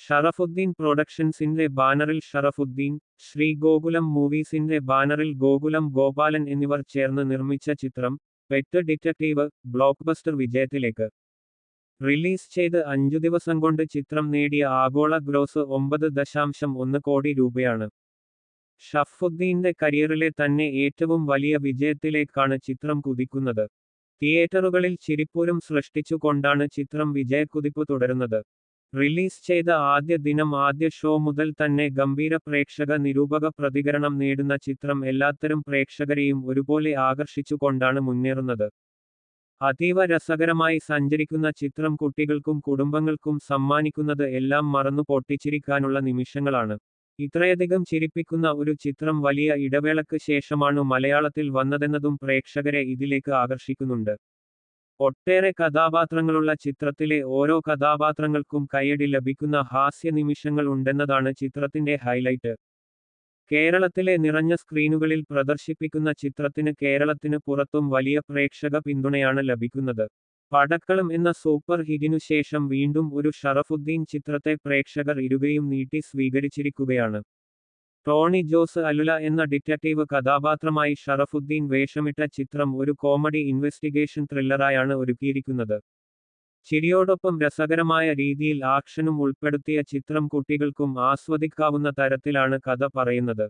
ഷറഫുദ്ദീൻ പ്രൊഡക്ഷൻസിന്റെ ബാനറിൽ ഷറഫുദ്ദീൻ ശ്രീ ഗോകുലം മൂവീസിന്റെ ബാനറിൽ ഗോകുലം ഗോപാലൻ എന്നിവർ ചേർന്ന് നിർമ്മിച്ച ചിത്രം പെറ്റ് ഡിറ്റക്റ്റീവ് ബ്ലോക്ക്ബസ്റ്റർ വിജയത്തിലേക്ക്. റിലീസ് ചെയ്ത് അഞ്ചു ദിവസം കൊണ്ട് ചിത്രം നേടിയ ആഗോള ഗ്രോസ് ഒമ്പത് ദശാംശം ഒന്ന് കോടി രൂപയാണ്. ഷഫുദ്ദീന്റെ കരിയറിലെ തന്നെ ഏറ്റവും വലിയ വിജയത്തിലേക്കാണ് ചിത്രം കുതിക്കുന്നത്. തിയേറ്ററുകളിൽ ചിരിപ്പൂരും സൃഷ്ടിച്ചുകൊണ്ടാണ് ചിത്രം വിജയക്കുതിപ്പ് തുടരുന്നത്. റിലീസ് ചെയ്ത ആദ്യ ദിനം ആദ്യ ഷോ മുതൽ തന്നെ ഗംഭീര പ്രേക്ഷക നിരൂപക പ്രതികരണം നേടുന്ന ചിത്രം എല്ലാത്തരം പ്രേക്ഷകരെയും ഒരുപോലെ ആകർഷിച്ചുകൊണ്ടാണ് മുന്നേറുന്നത്. അതീവ രസകരമായി സഞ്ചരിക്കുന്ന ചിത്രം കുട്ടികൾക്കും കുടുംബങ്ങൾക്കും സമ്മാനിക്കുന്നത് എല്ലാം മറന്നു പൊട്ടിച്ചിരിക്കാനുള്ള നിമിഷങ്ങളാണ്. ഇത്രയധികം ചിരിപ്പിക്കുന്ന ഒരു ചിത്രം വലിയ ഇടവേളക്ക് ശേഷമാണ് മലയാളത്തിൽ വന്നതെന്നതും പ്രേക്ഷകരെ ഇതിലേക്ക് ആകർഷിക്കുന്നുണ്ട്. ഒട്ടേറെ കഥാപാത്രങ്ങളുള്ള ചിത്രത്തിലെ ഓരോ കഥാപാത്രങ്ങൾക്കും കൈയടി ലഭിക്കുന്ന ഹാസ്യ നിമിഷങ്ങൾ ഉണ്ടെന്നതാണ് ചിത്രത്തിന്റെ ഹൈലൈറ്റ്. കേരളത്തിലെ നിറഞ്ഞ സ്ക്രീനുകളിൽ പ്രദർശിപ്പിക്കുന്ന ചിത്രത്തിന് കേരളത്തിന് പുറത്തും വലിയ പ്രേക്ഷക പിന്തുണയാണ് ലഭിക്കുന്നത്. പടക്കളം എന്ന സൂപ്പർ ഹിറ്റിനു ശേഷം വീണ്ടും ഒരു ഷറഫുദ്ദീൻ ചിത്രത്തെ പ്രേക്ഷകർ ഇരുകയും നീട്ടി സ്വീകരിച്ചിരിക്കുകയാണ്. ടോണി ജോസ് അലുല എന്ന ഡിറ്റക്റ്റീവ് കഥാപാത്രമായി ഷറഫുദ്ദീൻ വേഷമിട്ട ചിത്രം ഒരു കോമഡി ഇൻവെസ്റ്റിഗേഷൻ ത്രില്ലറായാണ് ഒരുക്കിയിരിക്കുന്നത്. ചിരിയോടൊപ്പം രസകരമായ രീതിയിൽ ആക്ഷനും ഉൾപ്പെടുത്തിയ ചിത്രം കുട്ടികൾക്കും ആസ്വദിക്കാവുന്ന തരത്തിലാണ് കഥ പറയുന്നത്.